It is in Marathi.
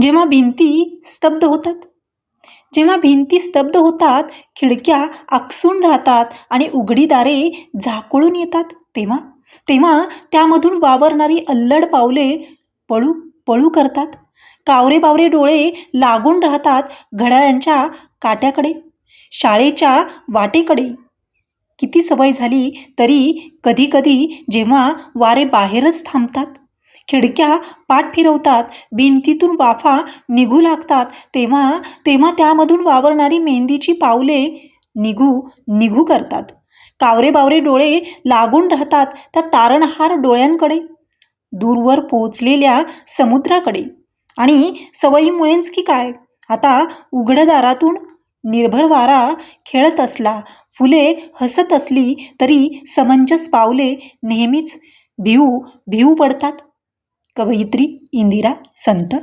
जेव्हा भिंती स्तब्ध होतात जेव्हा भिंती स्तब्ध होतात खिडक्या आकसून राहतात आणि उघडी दारे झाकळून येतात तेव्हा तेव्हा त्यामधून वावरणारी अल्लड पावले पळू पळू करतात. कावरे बावरे डोळे लागून राहतात घड्याळांच्या काट्याकडे शाळेच्या वाटेकडे. किती सवय झाली तरी कधी कधी जेव्हा वारे बाहेरच थांबतात. खिडक्या पाठ फिरवतात. भिंतीतून वाफा निघू लागतात. तेव्हा तेव्हा त्यामधून वावरणारी मेहंदीची पावले निघू निघू करतात. कावरे बावरे डोळे लागून राहतात त्या तारणहार डोळ्यांकडे. दूरवर पोचलेल्या समुद्राकडे. आणि सवयीमुळेच की काय? आता उघडदारातून निर्भर वारा खेळत असला फुले हसत असली तरी समंजस पावले नेहमीच भिऊ भिऊ पडतात. कवयित्री इंदिरा संत